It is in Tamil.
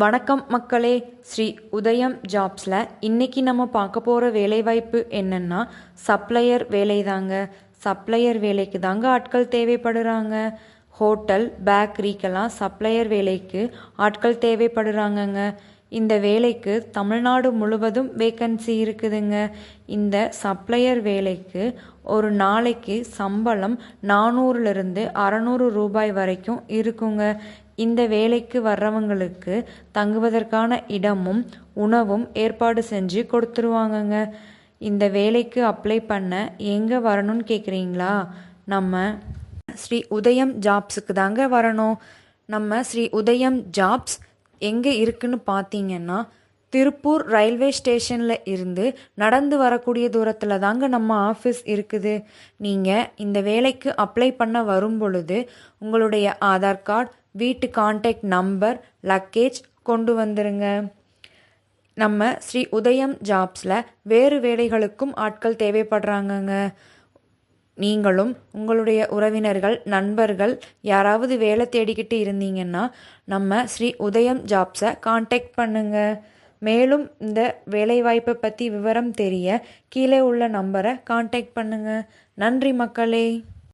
வணக்கம் மக்களே ஸ்ரீ உதயம் ஜாப்ஸில் இன்றைக்கி நம்ம பார்க்க போகிற வேலைவாய்ப்பு என்னென்னா சப்ளையர் வேலை தாங்க சப்ளையர் வேலைக்கு தாங்க ஆட்கள் தேவைப்படுறாங்க. ஹோட்டல் பேக்கரிக்கெல்லாம் சப்ளையர் வேலைக்கு ஆட்கள் தேவைப்படுறாங்கங்க. இந்த வேலைக்கு தமிழ்நாடு முழுவதும் வேக்கன்சி இருக்குதுங்க. இந்த சப்ளையர் வேலைக்கு ஒரு நாளைக்கு சம்பளம் நானூறுலேருந்து அறநூறு ரூபாய் வரைக்கும் இருக்குங்க. இந்த வேலைக்கு வர்றவங்களுக்கு தங்குவதற்கான இடமும் உணவும் ஏற்பாடு செஞ்சு கொடுத்துருவாங்கங்க. இந்த வேலைக்கு அப்ளை பண்ண எங்கே வரணும்னு கேட்குறீங்களா நம்ம ஸ்ரீ உதயம் ஜாப்ஸுக்கு தாங்க வரணும். நம்ம ஸ்ரீ உதயம் ஜாப்ஸ் எங்கே இருக்குன்னு பார்த்தீங்கன்னா திருப்பூர் ரயில்வே ஸ்டேஷனில் இருந்து நடந்து வரக்கூடிய தூரத்தில் தாங்க நம்ம ஆஃபீஸ் இருக்குது. நீங்கள் இந்த வேலைக்கு அப்ளை பண்ண வரும் பொழுது உங்களுடைய ஆதார் கார்டு வீட்டு கான்டாக்ட் நம்பர் லக்கேஜ் கொண்டு வந்துருங்க. நம்ம ஸ்ரீ உதயம் ஜாப்ஸில் வேறு வேலைகளுக்கும் ஆட்கள் தேவைப்படுறாங்கங்க. நீங்களும் உங்களுடைய உறவினர்கள் நண்பர்கள் யாராவது வேலை தேடிக்கிட்டு இருந்தீங்கன்னா நம்ம ஸ்ரீ உதயம் ஜாப்ஸை காண்டாக்ட் பண்ணுங்க. மேலும் இந்த வேலைவாய்ப்பை பற்றி விவரம் தெரிய கீழே உள்ள நம்பரை காண்டாக்ட் பண்ணுங்க. நன்றி மக்களே.